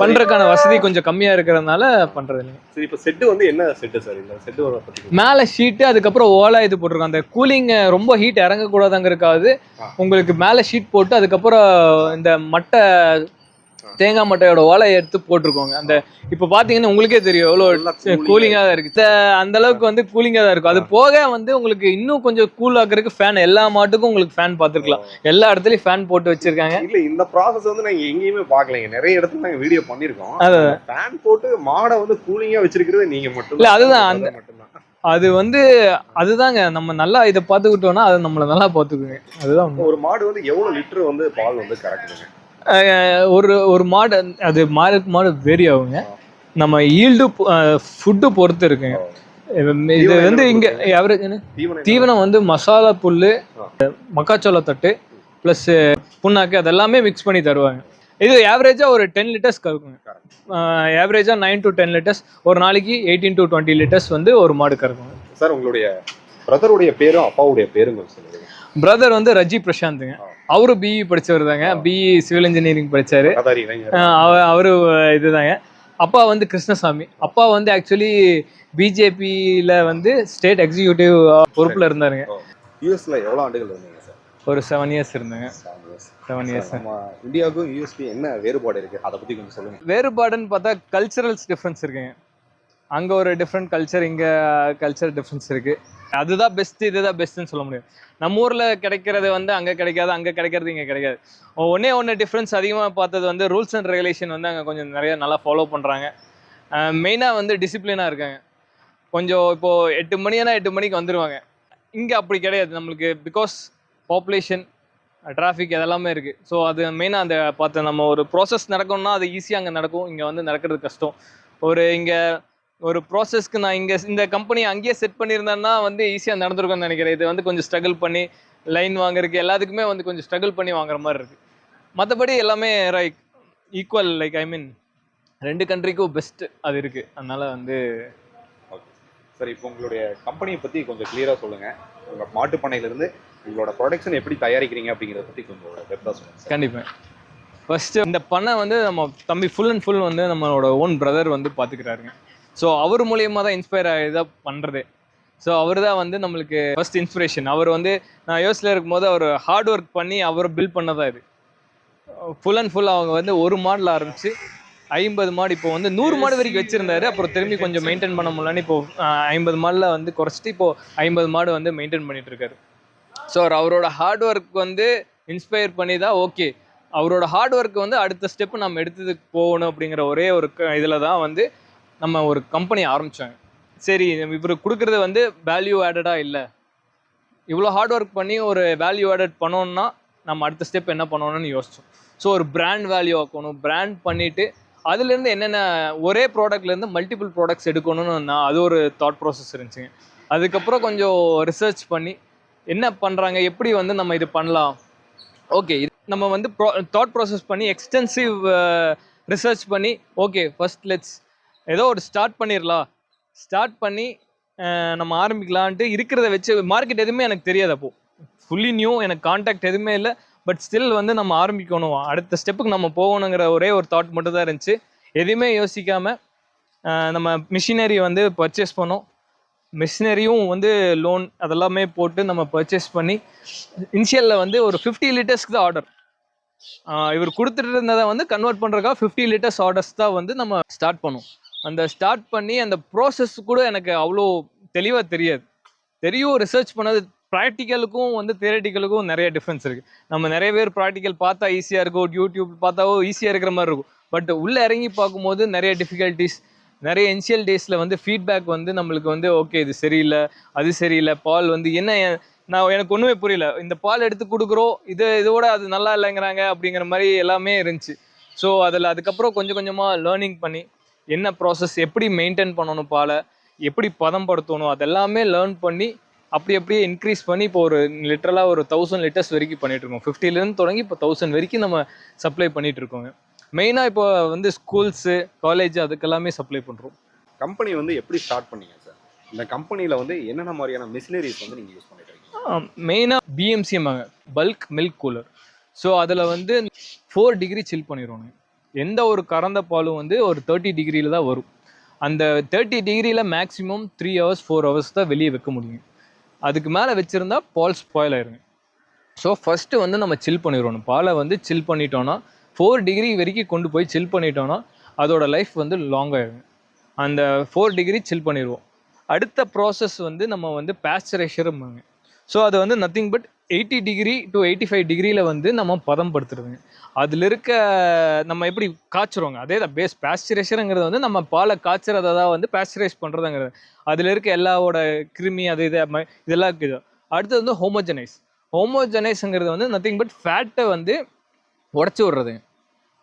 பண்ணுறதுக்கான வசதி கொஞ்சம் கம்மியாக இருக்கிறதுனால பண்ணுறது இல்லைங்க. சரி இப்போ செட்டு வந்து என்ன செட்டு சார் இந்த செட்டு பத்தி மேலே ஷீட்டு அதுக்கப்புறம் ஓலா இது போட்டிருக்கோம். அந்த கூலிங் ரொம்ப ஹீட் இறங்கக்கூடாதுங்கிறதுக்காவது. உங்களுக்கு மேலே ஷீட் போட்டு அதுக்கப்புறம் இந்த மட்டை தேங்காய் மட்டையோட ஓலையை எடுத்து போட்டிருக்கோங்க. அந்த இப்போ பார்த்தீங்கன்னா உங்களுக்கே தெரியும் எவ்வளோ கூலிங்காக தான் இருக்கு. அந்த அளவுக்கு வந்து கூலிங்காக தான் இருக்கும். அது போக வந்து உங்களுக்கு இன்னும் கொஞ்சம் கூல் ஆக்குறதுக்கு ஃபேன் எல்லா மாட்டுக்கும் உங்களுக்கு ஃபேன் பார்த்துருக்கலாம். எல்லா இடத்துலயும் ஃபேன் போட்டு வச்சிருக்காங்க. இல்ல இந்த ப்ராசஸ் வந்து நாங்க எங்கேயுமே பாக்கலைங்க நிறைய இடத்துல நாங்க வீடியோ பண்ணிருக்கோம் அது- ஃபேன் போட்டு மாடை வந்து கூலிங்கா வச்சிருக்கிறது நீங்க மட்டும் இல்ல, அதுதான். அந்த- மட்டும்தான். அது வந்து அதுதாங்க. நம்ம நல்லா இதை பார்த்துக்கிட்டோம்னா அது நம்மளை நல்லா பார்த்துக்குங்க. அதுதான். ஒரு மாடு வந்து எவ்வளவு லிட்டர் வந்து பால் வந்து கறக்குதுங்க? ஒரு ஒரு மாடு அது மாடுக்கு மாடு வேரி ஆகுங்க. நம்ம ஈல்டு ஃபுட்டு பொறுத்து இருக்குங்க. இது வந்து இங்க தீவனம் வந்து மசாலா புல்லு. மக்காச்சோள தட்டு ப்ளஸ் புண்ணாக்கு அதெல்லாமே மிக்ஸ் பண்ணி தருவாங்க. இது ஆவரேஜாக ஒரு டென் லிட்டர்ஸ் கறக்குங்க. ஆவரேஜாக நைன் டு டென் லிட்டர்ஸ் ஒரு நாளைக்கு எயிட்டீன் டு டுவெண்ட்டி லிட்டர்ஸ் வந்து ஒரு மாடு கறக்குங்க. சார் உங்களுடைய பிரதருடைய பேரும் அப்பாவுடைய பேரும் பிரதர் வந்து ரஜி பிரசாந்த்ங்க. அவரு பிஇ படிச்சவர் தாங்க. பிஇ சிவில் இன்ஜினியரிங் படிச்சாரு. அவரு இதுதாங்க. அப்பா வந்து கிருஷ்ணசாமி. அப்பா வந்து ஆக்சுவலி பிஜேபியில் வந்து ஸ்டேட் எக்ஸிக்யூட்டிவ் பொறுப்பில் இருந்தாருங்க. யூஎஸ்ல எவ்வளவு ஆண்டுகள் இருந்தீங்க சார்? ஒரு செவன் இயர்ஸ் இருந்தேங்க. செவன் இயர்ஸ் இந்தியாவுக்கும் யூஎஸ்பி என்ன வேறுபாடு இருக்கு? அதை பத்தி கொஞ்சம் சொல்லுங்க. வேறுபாடுன்னு பார்த்தா கல்ச்சரல்ஸ் டிஃப்ரென்ஸ் இருக்குங்க. அங்கே ஒரு டிஃப்ரெண்ட் கல்ச்சர் இங்கே கல்ச்சர் டிஃப்ரென்ஸ் இருக்குது அதுதான் பெஸ்ட் இதுதான் பெஸ்ட்னு சொல்ல முடியும். நம்ம ஊரில் கிடைக்கிறது வந்து அங்கே கிடைக்காது அங்கே கிடைக்கிறது இங்கே கிடைக்காது. ஒன்றே ஒன்று டிஃப்ரென்ஸ் அதிகமாக பார்த்தது வந்து ரூல்ஸ் அண்ட் ரெகுலேஷன் வந்து அங்கே கொஞ்சம் நிறைய நல்லா ஃபாலோ பண்ணுறாங்க மெயினாக வந்து டிசிப்ளினாக இருக்காங்க. கொஞ்சம் இப்போது எட்டு மணினா எட்டு மணிக்கு வந்துடுவாங்க இங்கே அப்படி கிடையாது. நம்மளுக்கு பிகாஸ் பாப்புலேஷன் டிராஃபிக் அதெல்லாமே இருக்குது ஸோ அது மெயினாக அந்த பார்த்து நம்ம ஒரு ப்ராசஸ் நடக்கணும்னா அது ஈஸியாக அங்கே நடக்கும். இங்கே வந்து நடக்கிறது கஷ்டம். ஒரு இங்கே ஒரு ப்ராசஸ்க்கு நான் இங்கே இந்த கம்பெனி அங்கேயே செட் பண்ணியிருந்தேன்னா வந்து ஈஸியாக நடந்திருக்கும்னு நினைக்கிறேன். இது வந்து கொஞ்சம் ஸ்ட்ரகிள் பண்ணி லைன் வாங்குறதுக்கு எல்லாத்துக்குமே வந்து கொஞ்சம் ஸ்ட்ரகிள் பண்ணி வாங்குற மாதிரி இருக்குது மற்றபடி எல்லாமே like equal like I mean ரெண்டு கண்ட்ரிக்கும் பெஸ்ட் அது இருக்குது அதனால் வந்து ஓகே சார் இப்போ உங்களுடைய கம்பெனியை பத்தி கொஞ்சம் கிளியரா சொல்லுங்க. உங்க மாட்டு பண்ணையில இருந்து உங்களோட ப்ரொடக்ஷன் எப்படி தயாரிக்கிறீங்க அப்படிங்கறத பத்தி கொஞ்சம் டெப்தா சொல்லுங்க சார் கண்டிப்பாக ஃபஸ்ட்டு இந்த பண்ணை வந்து நம்ம தம்பி ஃபுல் அண்ட் ஃபுல் வந்து நம்மளோட ஓன் பிரதர் வந்து பார்த்துக்கிறாருங்க ஸோ அவர் மூலியமாக தான் இன்ஸ்பயர் ஆகி தான் பண்ணுறது ஸோ அவர் தான் வந்து நம்மளுக்கு ஃபஸ்ட் இன்ஸ்பிரேஷன் அவர் வந்து நான் யோசில் இருக்கும்போது அவர் ஹார்ட் ஒர்க் பண்ணி அவர் பில்ட் பண்ணதான் இது. ஃபுல் அண்ட் ஃபுல் அவங்க வந்து ஒரு மாடல் ஆரம்பிச்சு ஐம்பது மாடு இப்போ வந்து நூறு மாடு வரைக்கும் வச்சுருந்தாரு. அப்புறம் திரும்பி கொஞ்சம் மெயின்டைன் பண்ண முடியலன்னு இப்போ ஐம்பது மாடில் வந்து குறைச்சிட்டு இப்போ ஐம்பது மாடு வந்து மெயின்டைன் பண்ணிட்டு இருக்காரு. ஸோ அவரோட ஹார்ட் ஒர்க் வந்து இன்ஸ்பயர் பண்ணி தான் ஓகே அவரோட ஹார்ட் ஒர்க் வந்து அடுத்த ஸ்டெப் நம்ம எடுத்ததுக்கு போகணும் அப்படிங்கிற ஒரே ஒரு இதில் தான் வந்து நம்ம ஒரு கம்பெனி ஆரம்பித்தாங்க சரி இவர் கொடுக்குறது வந்து வேல்யூ ஆடடாக இல்லை. இவ்வளோ ஹார்ட் ஒர்க் பண்ணி ஒரு வேல்யூ ஆடட் பண்ணோம்னா நம்ம அடுத்த ஸ்டெப் என்ன பண்ணணும்னு யோசித்தோம் ஸோ ஒரு பிராண்ட் வேல்யூ ஆக்கணும். பிராண்ட் பண்ணிவிட்டு அதுலேருந்து என்னென்ன ஒரே ப்ராடக்ட்லேருந்து மல்டிபிள் ப்ராடக்ட்ஸ் எடுக்கணும்னு நான் அது ஒரு தாட் ப்ராசஸ் இருந்துச்சுங்க. அதுக்கப்புறம் கொஞ்சம் ரிசர்ச் பண்ணி என்ன பண்ணுறாங்க எப்படி வந்து நம்ம இது பண்ணலாம்? ஓகே இது நம்ம வந்து ப்ரோ தாட் ப்ராசஸ் பண்ணி எக்ஸ்டென்சிவ் ரிசர்ச் பண்ணி ஓகே ஃபர்ஸ்ட் லெட்ஸ் ஏதோ ஒரு ஸ்டார்ட் பண்ணிடலாம் ஸ்டார்ட் பண்ணி நம்ம ஆரம்பிக்கலான்ட்டு இருக்கிறத வச்சு மார்க்கெட் எதுவுமே எனக்கு தெரியாது அப்போது ஃபுல்லி நியூ எனக்கு காண்டாக்ட் எதுவுமே இல்லை. பட் ஸ்டில் வந்து நம்ம ஆரம்பிக்கணும். அடுத்த ஸ்டெப்புக்கு நம்ம போகணுங்கிற ஒரே ஒரு தாட் மட்டும் தான் இருந்துச்சு. எதுவுமே யோசிக்காமல் நம்ம மிஷினரி வந்து பர்ச்சேஸ் பண்ணோம். மிஷினரியும் வந்து லோன் அதெல்லாமே போட்டு நம்ம பர்ச்சேஸ் பண்ணி இனிஷியலில் வந்து ஒரு ஃபிஃப்டி லிட்டர்ஸ்க்கு தான் ஆர்டர் இவர் கொடுத்துட்டு இருந்ததை வந்து கன்வெர்ட் பண்ணுறக்கா ஃபிஃப்டி லிட்டர்ஸ் ஆர்டர்ஸ் தான் வந்து நம்ம ஸ்டார்ட் பண்ணோம். அந்த ஸ்டார்ட் பண்ணி அந்த ப்ராசஸ் கூட எனக்கு அவ்வளோ தெளிவாக தெரியாது. தெரியும் ரிசர்ச் பண்ணது ப்ராக்டிக்கலுக்கும் வந்து தியரட்டிக்கலுக்கும் நிறைய டிஃப்ரென்ஸ் இருக்குது நம்ம நிறைய பேர் ப்ராக்டிக்கல் பார்த்தா ஈஸியாக இருக்கும் யூடியூப் பார்த்தாவோ ஈஸியாக இருக்கிற மாதிரி இருக்கும். பட் உள்ளே இறங்கி பார்க்கும்போது நிறைய டிஃபிகல்ட்டிஸ் நிறைய இனிஷியல் டேஸில் வந்து ஃபீட்பேக் வந்து நம்மளுக்கு வந்து ஓகே இது சரியில்லை அது சரியில்லை பால் வந்து என்ன நான் எனக்கு ஒன்றுமே புரியல. இந்த பால் எடுத்து கொடுக்குறோம் இது இதோட அது நல்லா இல்லைங்கிறாங்க அப்படிங்கிற மாதிரி எல்லாமே இருந்துச்சு. ஸோ அதில் அதுக்கப்புறம் கொஞ்சம் கொஞ்சமாக லேர்னிங் பண்ணி என்ன ப்ராசஸ் எப்படி மெயின்டைன் பண்ணணும் பாலை எப்படி பதம்படுத்தணும் அதெல்லாமே லேர்ன் பண்ணி அப்படி அப்படியே இன்க்ரீஸ் பண்ணி இப்போ ஒரு லிட்டரலாக ஒரு தௌசண்ட் லிட்டர்ஸ் வரைக்கும் பண்ணிட்டு இருக்கோம். 50 ல இருந்து தொடங்கி இப்போ தௌசண்ட் வரைக்கும் நம்ம சப்ளை பண்ணிட்டு இருக்கோங்க. மெயினாக இப்போ வந்து ஸ்கூல்ஸு காலேஜ் அதுக்கெல்லாமே சப்ளை பண்ணுறோம் கம்பெனி வந்து எப்படி ஸ்டார்ட் பண்ணீங்க சார் இந்த கம்பெனியில் வந்து என்னென்ன மாதிரியான மிஷினரிஸ் வந்து நீங்கள் யூஸ் பண்ணிட்டு இருக்கீங்க? மெயினாக பிஎம்சிஎம்பாங்க பல்க் மில்க் கூலர் ஸோ அதில் வந்து ஃபோர் டிகிரி சில் பண்ணிடுவோங்க எந்த ஒரு கறந்த பாலும் வந்து ஒரு தேர்ட்டி டிகிரியில் தான் வரும். அந்த தேர்ட்டி டிகிரியில் maximum three hours four hours தான் வெளியே வைக்க முடியும். அதுக்கு மேலே வச்சுருந்தா பால் ஸ்பாயில் ஆயிருங்க. ஸோ ஃபஸ்ட்டு வந்து நம்ம சில் பண்ணிடணும். பாலை வந்து சில் பண்ணிட்டோன்னா ஃபோர் டிகிரி வரைக்கும் கொண்டு போய் சில் பண்ணிட்டோன்னா அதோட லைஃப் வந்து லாங் ஆயிருங்க. அந்த ஃபோர் டிகிரி சில் பண்ணிடுவோம். அடுத்த ப்ராசஸ் வந்து நம்ம வந்து பேஸ்டரைசரும்பாங்க ஸோ அது வந்து nothing but eighty degree to eighty five டிகிரியில் வந்து நம்ம பதம் படுத்துறதுங்க. அதில் இருக்க நம்ம எப்படி காய்ச்சுறோங்க? அதே தான் பேஸ் பேஸ்டரைசருங்கிறது வந்து நம்ம பாலை காய்ச்சறதை தான் வந்து பேஸ்டரைஸ் பண்ணுறதுங்கிறது அதில் இருக்க எல்லாவோட கிருமி அது இது இதெல்லாம் இருக்குது. அடுத்தது வந்து ஹோமோஜனைஸ் ஹோமோஜனைஸுங்கிறது வந்து நத்திங் பட் ஃபேட்டை வந்து உடச்சி விட்றதுங்க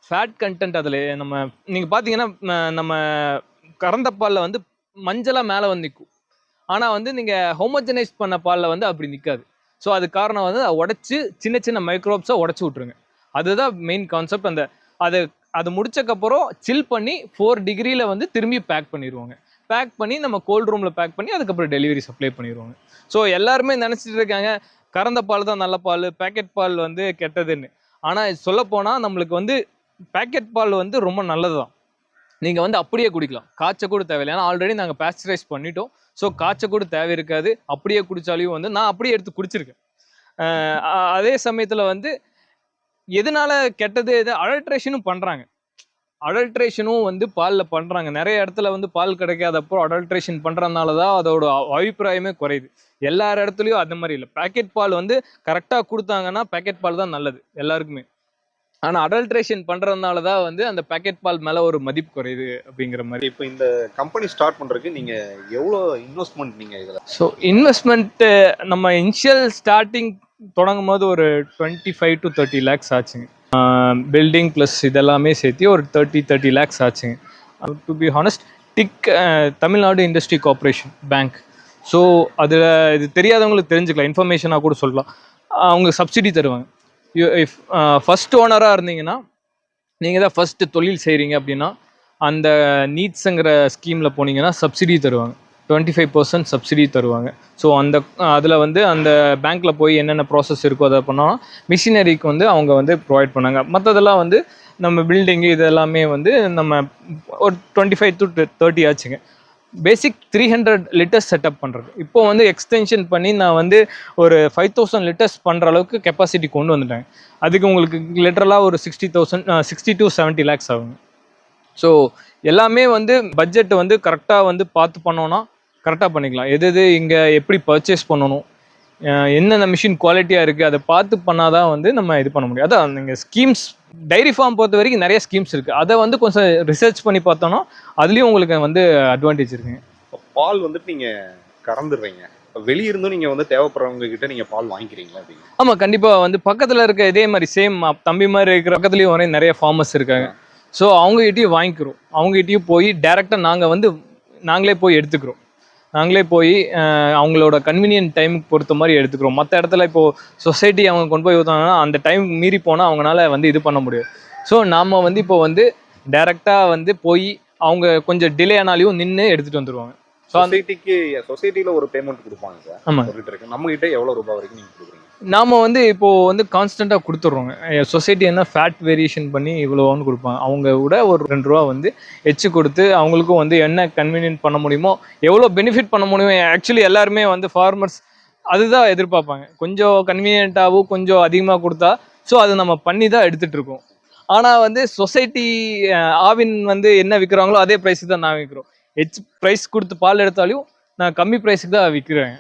ஃபேட் கண்டென்ட் அதில் நம்ம நீங்கள் பார்த்தீங்கன்னா நம்ம கறந்த பாலில் வந்து மஞ்சளாக மேலே வந்து நிற்கும் ஆனால் வந்து நீங்கள் ஹோமோஜனைஸ் பண்ண பாலில் வந்து அப்படி நிற்காது ஸோ அது காரணம் வந்து அதை உடச்சி சின்ன சின்ன மைக்ரோப்ஸை உடச்சி விட்ருங்க அதுதான் மெயின் கான்செப்ட் அந்த அது அது முடிச்சக்கப்புறம் சில் பண்ணி ஃபோர் டிகிரியில் வந்து திரும்பி பேக் பண்ணிடுவாங்க. பேக் பண்ணி நம்ம கோல்டு ரூமில் பேக் பண்ணி அதுக்கப்புறம் டெலிவரி சப்ளை பண்ணிடுவாங்க. ஸோ எல்லாருமே நினச்சிட்டு இருக்காங்க கறந்த பால் தான் நல்ல பால் பேக்கெட் பால் வந்து கெட்டதுன்னு. ஆனால் சொல்லப்போனால் நம்மளுக்கு வந்து பேக்கெட் பால் வந்து ரொம்ப நல்லது தான் நீங்கள் வந்து அப்படியே குடிக்கலாம். காய்ச்ச கூட தேவையில்லை. ஏன்னா ஆல்ரெடி நாங்கள் பேஸ்டரைஸ் பண்ணிட்டோம். ஸோ காய்ச்ச கூட தேவை இருக்காது அப்படியே குடித்தாலையும் வந்து நான் அப்படியே எடுத்து குடிச்சிருக்கேன். அதே சமயத்தில் வந்து எதனால கெட்டது எது? அடல்ட்ரேஷனும் பண்ணுறாங்க அடல்ட்ரேஷனும் வந்து பாலில் பண்ணுறாங்க நிறைய இடத்துல வந்து பால் கிடைக்காதப்போ அடல்ட்ரேஷன் பண்ணுறதுனால தான் அதோட அபிப்பிராயமே குறையுது. எல்லார் இடத்துலையும் அந்த மாதிரி இல்லை. பேக்கெட் பால் வந்து கரெக்டாக கொடுத்தாங்கன்னா பேக்கெட் பால் தான் நல்லது. எல்லாருக்குமே. ஆனால் அடல்ட்ரேஷன் பண்ணுறதுனால தான் வந்து அந்த பேக்கெட் பால் மேலே ஒரு மதிப்பு குறையுது அப்படிங்கிற மாதிரி. இப்போ இந்த கம்பெனி ஸ்டார்ட் பண்ணுறதுக்கு நீங்கள் எவ்வளோ இன்வெஸ்ட்மெண்ட் நீங்கள் இதில்? ஸோ இன்வெஸ்ட்மெண்ட்டு நம்ம இனிஷியல் ஸ்டார்டிங் தொடங்கும் போது ஒரு twenty five to thirty lakhs ஆச்சுங்க பில்டிங் ப்ளஸ் இதெல்லாமே சேர்த்து ஒரு தேர்ட்டி தேர்ட்டி லேக்ஸ் ஆச்சுங்க. To be honest tick Tamil Nadu industry corporation bank so அதில் இது தெரியாதவங்களுக்கு தெரிஞ்சுக்கலாம். இன்ஃபர்மேஷனாக கூட சொல்லலாம். அவங்க சப்சிடி தருவாங்க. ஃபஸ்ட் ஓனராக uh, இருந்தீங்கன்னா நீங்கள் தான் ஃபஸ்ட்டு தொழில் செய்கிறீங்க அப்படின்னா அந்த நீட்ஸுங்கிற ஸ்கீமில் போனீங்கன்னா சப்சிடி தருவாங்க. டுவெண்ட்டி ஃபைவ் பர்சன்ட் சப்சிடி தருவாங்க. ஸோ அந்த அதில் வந்து அந்த பேங்க்கில் போய் என்னென்ன ப்ராசஸ் இருக்கோ அதை பண்ணோம்னா மிஷினரிக்கு வந்து அவங்க வந்து ப்ரொவைட் பண்ணாங்க. மற்றதெல்லாம் வந்து நம்ம பில்டிங்கு இது எல்லாமே வந்து நம்ம ஒரு டுவெண்ட்டி ஃபைவ் டு தேர்ட்டி ஆச்சுங்க. Basic three hundred litres setup பண்ணுறது இப்போ வந்து எக்ஸ்டென்ஷன் பண்ணி நான் வந்து ஒரு ஃபைவ் தௌசண்ட் லிட்டர்ஸ் பண்ணுற அளவுக்கு கெப்பாசிட்டி கொண்டு வந்துட்டேன். அதுக்கு உங்களுக்கு லிட்டரலாக ஒரு sixty thousand sixty to seventy lakhs ஆகும் ஸோ எல்லாமே வந்து பட்ஜெட் வந்து கரெக்டாக வந்து பார்த்து பண்ணோன்னா கரெக்டாக பண்ணிக்கலாம். எது எது இங்கே எப்படி பர்ச்சேஸ் பண்ணணும் என்னென்ன மிஷின் குவாலிட்டியாக இருக்குது அதை பார்த்து பண்ணாதான் வந்து நம்ம இது பண்ண முடியும். அதான் நீங்கள் ஸ்கீம்ஸ் டைரி ஃபார்ம் பொறுத்த வரைக்கும் நிறைய ஸ்கீம்ஸ் இருக்குது அதை வந்து கொஞ்சம் ரிசர்ச் பண்ணி பார்த்தோன்னா அதுலேயும் உங்களுக்கு வந்து அட்வான்டேஜ் இருக்குங்க பால் வந்துட்டு நீங்க கறந்துடுறீங்க. வெளியிருந்தும் நீங்க வந்து தேவைப்படுறவங்க கிட்ட நீங்க பால் வாங்கிக்கிறீங்களா அப்படிங்க ஆமாம் கண்டிப்பாக வந்து பக்கத்தில் இருக்க இதே மாதிரி சேம் தம்பி மாதிரி இருக்கிற பக்கத்துலேயும் வரையும் நிறைய ஃபார்மர்ஸ் இருக்காங்க. ஸோ அவங்ககிட்டயும் வாங்கிக்கிறோம். அவங்ககிட்டயும் போய் டேரெக்டாக நாங்கள் வந்து நாங்களே போய் எடுத்துக்கிறோம். நாங்களே போய் அவங்களோட கன்வீனியன்ட் டைமுக்கு பொறுத்த மாதிரி எடுத்துக்கிறோம். மற்ற இடத்துல இப்போது சொசைட்டி அவங்க கொண்டு போய் ஊற்றினாங்கன்னா அந்த டைம் மீறி போனால் அவங்களால வந்து இது பண்ண முடியாது ஸோ நாம் வந்து இப்போ வந்து டேரெக்டாக வந்து போய் அவங்க கொஞ்சம் டிலே ஆனாலையும் நின்று எடுத்துகிட்டு வந்துடுவாங்க ஸோ அந்த சொசைட்டிக்கு சொசைட்டில ஒரு பேமெண்ட் கொடுப்பாங்க சார். ஆமாம் நம்ம கிட்ட எவ்வளவு ரூபாய் வரைக்கும் நீங்க கொடுக்குறீங்க? நாம் வந்து இப்போது வந்து கான்ஸ்டண்ட்டாக கொடுத்துட்றோங்க. சொசைட்டி என்ன ஃபேட் வேரியேஷன் பண்ணி இவ்வளோன்னு கொடுப்பாங்க. அவங்க கூட ஒரு ரெண்டு ரூபா வந்து எச்சு கொடுத்து அவங்களுக்கும் வந்து என்ன கன்வீனியன்ட் பண்ண முடியுமோ எவ்வளோ பெனிஃபிட் பண்ண முடியுமோ ஆக்சுவலி எல்லாருமே வந்து ஃபார்மர்ஸ் அதுதான் எதிர்பார்ப்பாங்க. கொஞ்சம் கன்வீனியண்ட்டாகவும் கொஞ்சம் அதிகமாக கொடுத்தா ஸோ அது நம்ம பண்ணி தான் எடுத்துகிட்டு இருக்கோம் ஆனால் வந்து சொசைட்டி ஆவின் வந்து என்ன விற்கிறாங்களோ அதே ப்ரைஸுக்கு தான் நான் விற்கிறோம் ஹெச் ப்ரைஸ் கொடுத்து பால் எடுத்தாலும் நான் கம்மி ப்ரைஸுக்கு தான் விற்கிறேன்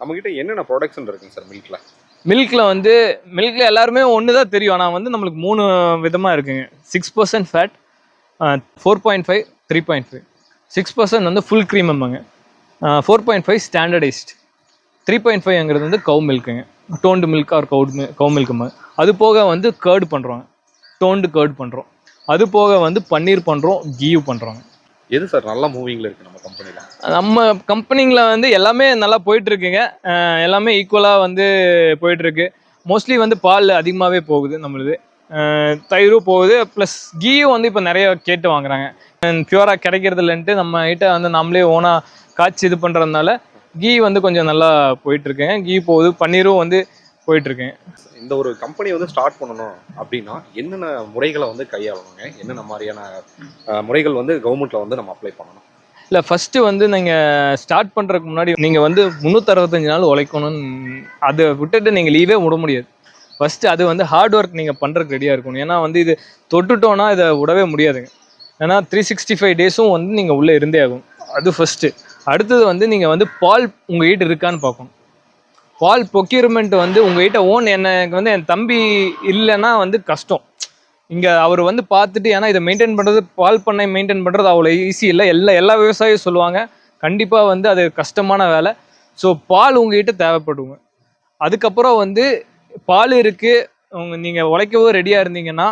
நம்மக்கிட்ட என்னென்ன ப்ராடக்ட்ஸ் இருக்குங்க சார் மில்கில் மில்கில் வந்து மில்கில் எல்லாருமே ஒன்று தான் தெரியும். ஆனால் வந்து நம்மளுக்கு மூணு விதமாக இருக்குங்க. Six percent fat four point five three point five six percent வந்து full cream அம்பாங்க four point five standardized three point ஃபைவ்ங்கிறது வந்து கவு மில்க்குங்க டோண்டு மில்க் ஆர் கவுட் கவு மில்க்குங்க அது போக வந்து கேர்டு பண்ணுறோங்க டோண்டு கேர்டு பண்ணுறோம் அது போக வந்து பன்னீர் பண்ணுறோம் கீவ் பண்ணுறோங்க எது சார் நல்ல மூவிங்ல இருக்கு நம்ம கம்பெனில நம்ம கம்பெனிங்ல வந்து எல்லாமே நல்லா போயிட்டு இருக்குங்க எல்லாமே ஈக்குவலாக வந்து போயிட்டு இருக்கு மோஸ்ட்லி வந்து பால் அதிகமாகவே போகுது நம்மளுது. தயிரும் போகுது. ப்ளஸ் கீயும் வந்து இப்போ நிறைய கேட்டு வாங்குறாங்க. பியூராக கிடைக்கிறது இல்லைன்ட்டு நம்ம கிட்ட வந்து நம்மளே ஓனாக காய்ச்சி இது பண்ணுறதுனால கீ வந்து கொஞ்சம் நல்லா போயிட்டுருக்குங்க. கீ போகுது. பன்னீரும் வந்து போயிட்டு இருக்குங்க இந்த ஒரு கம்பெனி வந்து ஸ்டார்ட் பண்ணணும் அப்படின்னா என்னென்ன முறைகளை வந்து கையாளணுங்க? என்னென்ன மாதிரியான முறைகள் வந்து கவர்மெண்ட்ல வந்து நம்ம அப்ளை பண்ணணும்? இல்லை ஃபஸ்ட்டு வந்து நீங்கள் ஸ்டார்ட் பண்ணுறதுக்கு முன்னாடி நீங்கள் வந்து முந்நூற்றறுபத்தஞ்சு நாள் உழைக்கணும்னு அதை விட்டுட்டு நீங்கள் லீவே விட முடியாது. ஃபஸ்ட்டு அது வந்து ஹார்ட் ஒர்க் நீங்கள் பண்ணுறதுக்கு ரெடியாக இருக்கணும். ஏன்னா வந்து இது தொட்டுட்டோன்னா இதை விடவே முடியாதுங்க. ஏன்னா த்ரீ சிக்ஸ்டி ஃபைவ் டேஸும் வந்து நீங்கள் உள்ளே இருந்தே ஆகும். அது ஃபஸ்ட்டு அடுத்தது வந்து நீங்கள் வந்து பால் உங்கள் வீட்டு இருக்கான்னு பார்க்கணும். பால் பொக்யூர்மெண்ட் வந்து உங்ககிட்ட ஓன் எனக்கு வந்து என் தம்பி இல்லைன்னா வந்து கஷ்டம். இங்கே அவர் வந்து பார்த்துட்டு ஏன்னா இதை மெயின்டைன் பண்ணுறது பால் பண்ணை மெயின்டைன் பண்ணுறது அவ்வளோ ஈஸி இல்லை. எல்லா எல்லா விவசாயியும் சொல்லுவாங்க. கண்டிப்பாக வந்து அது கஷ்டமான வேலை. ஸோ பால் உங்ககிட்ட தேவைப்படுங்க. அதுக்கப்புறம் வந்து பால் இருக்குது உங்க நீங்கள் உழைக்கவும் ரெடியாக இருந்தீங்கன்னா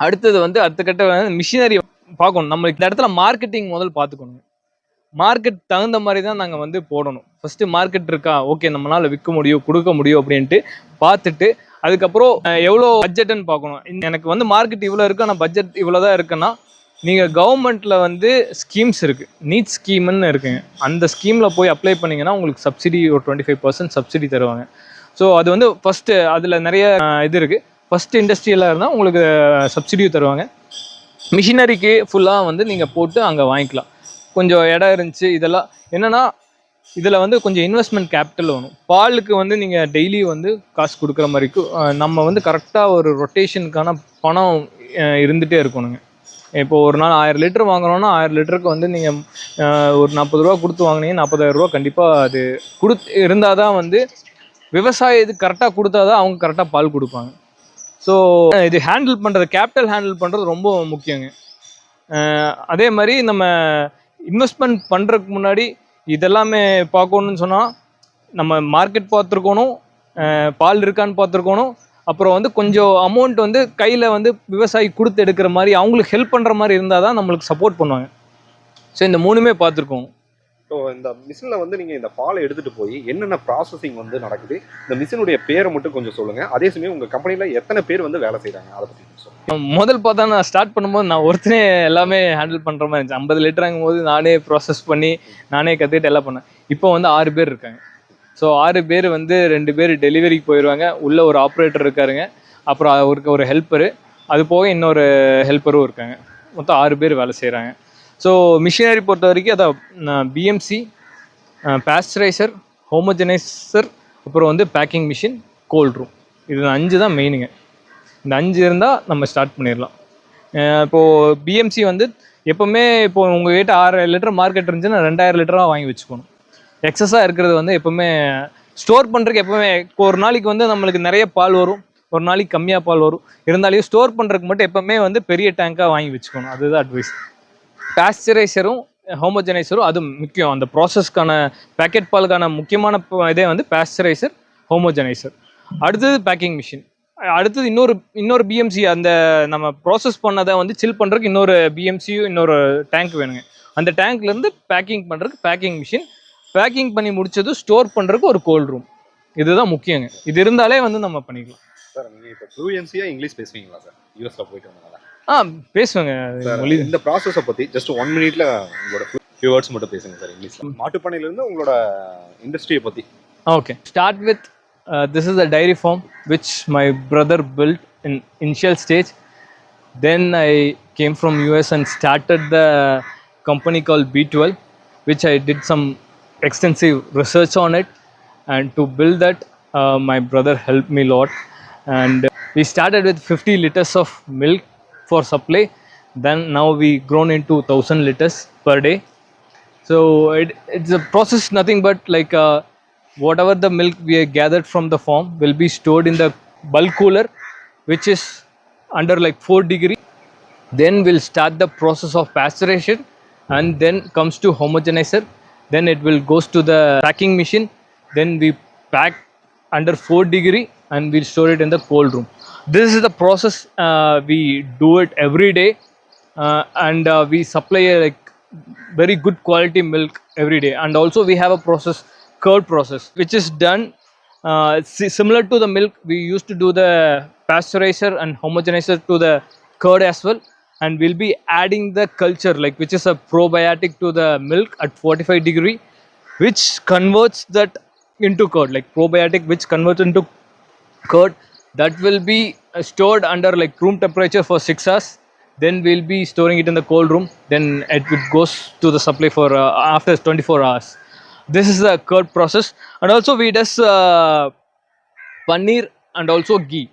அடுத்தது வந்து அடுத்த கட்ட மிஷினரி பார்க்கணும். நம்மளுக்கு இந்த இடத்துல மார்க்கெட்டிங் முதல் பார்த்துக்கணும் மார்க்கெட் தகுந்த மாதிரி தான் நாங்கள் வந்து போடணும். ஃபஸ்ட்டு மார்க்கெட் இருக்கா? ஓகே நம்மளால் விற்க முடியும் கொடுக்க முடியும் அப்படின்ட்டு பார்த்துட்டு அதுக்கப்புறம் எவ்வளோ பட்ஜெட்டுன்னு பார்க்கணும். எனக்கு வந்து மார்க்கெட் இவ்வளோ இருக்கு ஆனால் பட்ஜெட் இவ்வளோ தான் இருக்குன்னா நீங்கள் கவர்மெண்ட்டில் வந்து ஸ்கீம்ஸ் இருக்குது நீட் ஸ்கீம்னு இருக்குங்க. அந்த ஸ்கீமில் போய் அப்ளை பண்ணிங்கன்னா உங்களுக்கு சப்சிடி ஒரு டுவெண்ட்டி ஃபைவ் பர்சன்ட் சப்சிடி தருவாங்க. ஸோ அது வந்து ஃபஸ்ட்டு அதில் நிறைய இது இருக்குது ஃபஸ்ட்டு இண்டஸ்ட்ரியலாக இருந்தால் உங்களுக்கு சப்சிடியும் தருவாங்க. மிஷினரிக்கு ஃபுல்லாக வந்து நீங்கள் போட்டு அங்கே வாங்கிக்கலாம். கொஞ்சம் இடம் இருந்துச்சு இதெல்லாம். என்னென்னா இதில் வந்து கொஞ்சம் இன்வெஸ்ட்மெண்ட் கேபிட்டல் வேணும். பாலுக்கு வந்து நீங்கள் டெய்லி வந்து காசு கொடுக்குற மாதிரிக்கும் நம்ம வந்து கரெக்டாக ஒரு ரொட்டேஷனுக்கான பணம் இருந்துகிட்டே இருக்கணுங்க. இப்போ ஒரு நாள் ஆயிரம் லிட்டர் வாங்கினோன்னா ஆயிரம் லிட்டருக்கு வந்து நீங்கள் ஒரு நாற்பது ரூபா கொடுத்து வாங்கினீங்க நாற்பதாயிரம் ரூபா கண்டிப்பாக அது கொடுத்து இருந்தால் தான் வந்து விவசாய இது கரெக்டாக கொடுத்தா தான் அவங்க கரெக்டாக பால் கொடுப்பாங்க. ஸோ இது ஹேண்டில் பண்ணுறது கேபிட்டல் ஹேண்டில் பண்ணுறது ரொம்ப முக்கியங்க. அதே மாதிரி நம்ம இன்வெஸ்ட்மெண்ட் பண்ணுறதுக்கு முன்னாடி இதெல்லாமே பார்க்கணுன்னு சொன்னால் நம்ம மார்க்கெட் பார்த்துருக்கணும் பால் இருக்கான்னு பார்த்துருக்கணும். அப்புறம் வந்து கொஞ்சம் அமௌண்ட் வந்து கையில் வந்து விவசாயி கொடுத்து எடுக்கிற மாதிரி அவங்களுக்கு ஹெல்ப் பண்ணுற மாதிரி இருந்தால் தான் நம்மளுக்கு சப்போர்ட் பண்ணுவாங்க. ஸோ இந்த மூணுமே பார்த்துருக்கோம். ஸோ இந்த மிஷினில் வந்து நீங்கள் இந்த பாலை எடுத்துகிட்டு போய் என்னென்ன ப்ராசஸிங் வந்து நடக்குது இந்த மிஷினுடைய பேரை மட்டும் கொஞ்சம் சொல்லுங்கள் அதே சமயம் உங்கள் கம்பெனியில் எத்தனை பேர் வந்து வேலை செய்கிறாங்க அதை பற்றி முதல் பார்த்தா நான் ஸ்டார்ட் பண்ணும்போது நான் ஒருத்தனே எல்லாமே ஹேண்டில் பண்ணுற மாதிரி இருந்துச்சு. ஐம்பது லிட்டராங்கும் போது நானே ப்ராசஸ் பண்ணி நானே கற்றுக்கிட்டு எல்லாம் பண்ணேன். இப்போ வந்து ஆறு பேர் இருக்காங்க. ஸோ ஆறு பேர் வந்து ரெண்டு பேர் டெலிவரிக்கு போயிடுவாங்க உள்ளே ஒரு ஆப்ரேட்டர் இருக்காருங்க. அப்புறம் அவருக்கு ஒரு ஹெல்ப்பரு அது போக இன்னொரு ஹெல்ப்பரும் இருக்காங்க. மொத்தம் ஆறு பேர் வேலை செய்கிறாங்க ஸோ மிஷினரி பொறுத்த வரைக்கும் அதான் பிஎம்சி பாஸ்டரைசர் ஹோமோஜனைசர் அப்புறம் வந்து பேக்கிங் மிஷின் கோல்ட் ரூம் இது அஞ்சு தான் மெயினுங்க இந்த அஞ்சு இருந்தால் நம்ம ஸ்டார்ட் பண்ணிடலாம். இப்போது பிஎம்சி வந்து எப்போவுமே இப்போ உங்கள் கிட்ட ஆறாயிரம் லிட்டர் மார்க்கெட் இருந்துச்சுன்னா ரெண்டாயிரம் லிட்டராக வாங்கி வச்சுக்கணும். எக்ஸஸாக இருக்கிறது வந்து எப்போவுமே ஸ்டோர் பண்ணுறதுக்கு எப்போவுமே இப்போ ஒரு நாளைக்கு வந்து நம்மளுக்கு நிறைய பால் வரும். ஒரு நாளைக்கு கம்மியாக பால் வரும். இருந்தாலும் ஸ்டோர் பண்ணுறதுக்கு மட்டும் எப்போவுமே வந்து பெரிய டேங்காக வாங்கி வச்சுக்கணும். அதுதான் அட்வைஸ் பாஸ்டரைசரும் ஹோமோஜனைசரும் அது முக்கியம். அந்த ப்ராசஸ்க்கான பேக்கெட் பாலுக்கான முக்கியமான இதே வந்து பாஸ்டரைசர் ஹோமோஜனைசர். அடுத்தது பேக்கிங் மிஷின் அடுத்தது இன்னொரு இன்னொரு பிஎம்சி அந்த நம்ம ப்ராசஸ் பண்ணதை வந்து சில் பண்ணுறதுக்கு இன்னொரு பிஎம்சியும் இன்னொரு டேங்க் வேணுங்க. அந்த டேங்க்லேருந்து பேக்கிங் பண்ணுறதுக்கு பேக்கிங் மிஷின் பேக்கிங் பண்ணி முடிச்சதும் ஸ்டோர் பண்ணுறதுக்கு ஒரு கோல்ட் ரூம் இதுதான் முக்கியங்க. இது இருந்தாலே வந்து நம்ம பண்ணிக்கலாம். சார் நீங்கள் இப்போ ஃப்ளூயன்சியாக இங்கிலீஷ் பேசுவீங்களா சார்? யூஎஸில் போயிட்டு வந்தனால. ஆ பேசுவேங்க சார் மொழி இந்த ப்ராசஸை பற்றி ஜஸ்ட் ஒன் மினிட்ல உங்களோட ஃபியூ வேர்ட்ஸ் மட்டும் பேசுங்க சார் இங்கிலீஷ்ல மாட்டுப்பண்ணையிலேருந்து உங்களோட இண்டஸ்ட்ரியை பற்றி Okay. Start with uh, this is a dairy farm which my brother built in initial stage. Then I came from US and started the company called B12, which I did some extensive research on it. And to build that, uh, my brother helped me a lot. And we started with 50 liters of milk for supply. Then now we grown into 1000 liters per day. So it, it's a process nothing but like uh, whatever the milk we have gathered from the farm will be stored in the bulk cooler which is under like 4 degree. Then we'll start the process of pasteurization and then comes to homogenizer. Then it will goes to the packing machine. Then we pack under 4 degree and we'll store it in the cold room. This is the process uh, we do it every day uh, and uh, we supply uh, like very good quality milk every day. And also we have a process curd process which is done uh, similar to the milk we used to do the pasteurizer and homogenizer to the curd as well. And we'll be adding the culture like which is a probiotic to the milk at 45 degree which converts that into curd like probiotic which converts into curd that will be uh, stored under like room temperature for 6 hours. Then we'll be storing it in the cold room. Then it goes to the supply for uh, after 24 hours. This is the curd process. And also we does uh, paneer and also ghee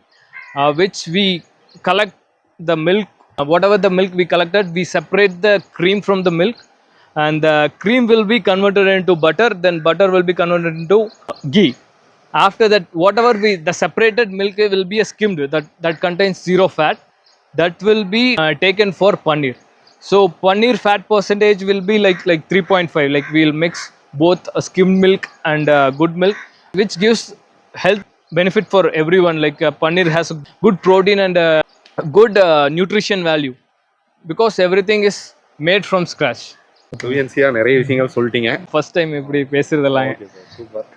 uh, which we collect the milk uh, whatever the milk we collected we separate the cream from the milk. And the cream will be converted into butter. Then butter will be converted into ghee after that whatever we the separated milk will be skimmed that that contains zero fat. That will be uh, taken for paneer. So paneer fat percentage will be like like 3.5 like we'll mix both skimmed milk and uh, good milk which gives health benefit for everyone. Like uh, paneer has good protein and good uh, nutrition value because everything is made from scratch ஃப்ளூயன்சியாக நிறைய விஷயங்கள் சொல்லிட்டீங்க. First time இப்படி பேசுறதெல்லாம். Super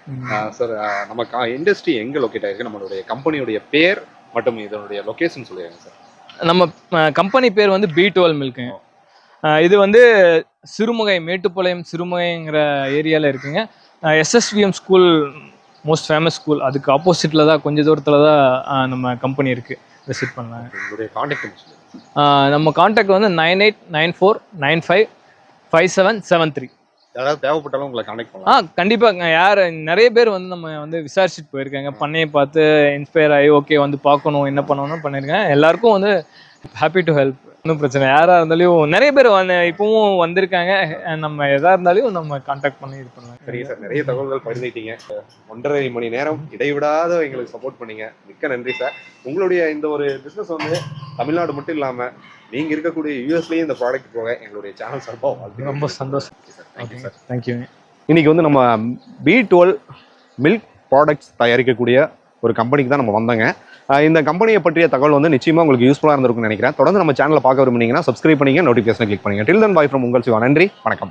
sir நம்ம industry எங்கே locate ஆயிருக்கு? நம்மளுடைய கம்பெனியுடைய பேர் மற்றும் இதனுடைய லொகேஷன் சொல்லிடுங்க சார் நம்ம கம்பெனி பேர் வந்து பி டுவெல் மில்க்குங்க அஹ் இது வந்து சிறுமுகை மேட்டுப்பாளையம் சிறுமுகைங்கிற ஏரியாவில் இருக்குங்க. SSVM school most famous school அதுக்கு ஆப்போசிட்டில் தான் கொஞ்சம் தூரத்தில் தான் நம்ம கம்பெனி இருக்குது விசிட் உங்களுடைய காண்டாக்ட் நம்ம காண்டாக்ட் வந்து nine eight nine four nine five five seven seven three யாராவது தேவைப்பட்டாலும் உங்களை காண்டாக்ட் ஆ பண்ணலாம் கண்டிப்பாக யார் நிறைய பேர் வந்து நம்ம வந்து விசாரிச்சுட்டு போயிருக்காங்க. பண்ணையை பார்த்து இன்ஸ்பயர் ஆகி ஓகே வந்து பார்க்கணும் என்ன பண்ணணும்னு பண்ணியிருக்கேன் எல்லாருக்கும் வந்து ஹாப்பி டு ஹெல்ப் ஒன்றும் பிரச்சனை யாராக இருந்தாலும் நிறைய பேர் வந்து இப்பவும் வந்திருக்காங்க. நம்ம எதாக இருந்தாலும் நம்ம காண்டாக்ட் பண்ணி இது பண்ணலாம் சரிங்க சார் நிறைய தகவல்கள் பகிர்ந்துட்டீங்க ஒன்றரை மணி நேரம் இடைவிடாத எங்களுக்கு சப்போர்ட் பண்ணீங்க. மிக்க நன்றி சார். உங்களுடைய இந்த ஒரு பிஸ்னஸ் வந்து தமிழ்நாடு மட்டும் இல்லாமல் நீங்கள் இருக்கக்கூடிய யூஎஸ்லேயும் இந்த ப்ராடக்ட் போக எங்களுடைய சேனல் சார்பாக ரொம்ப சந்தோஷம். தேங்க்யூ சார் தேங்க்யூ இன்னைக்கு வந்து நம்ம பி டுவெல் மில்க் ப்ராடக்ட்ஸ் தயாரிக்கக்கூடிய ஒரு கம்பெனிக்கு தான் நம்ம வந்தோங்க. இந்த கம்பெனியை பற்றிய தகவல் வந்து நிச்சயமாக உங்களுக்கு யூஸ்ஃபுல்லாக இருந்திருக்கும்னு நினைக்கிறேன். தொடர்ந்து நம்ம சேனலை பார்க்க விரும்புனீங்கன்னா சப்ஸ்கிரைப் பண்ணிங்க நோட்டிஃபிகேஷனை கிளிக் பண்ணுங்க டில் தன் பாய் ஃப்ரம் உங்கள் சிவா. நன்றி வணக்கம்.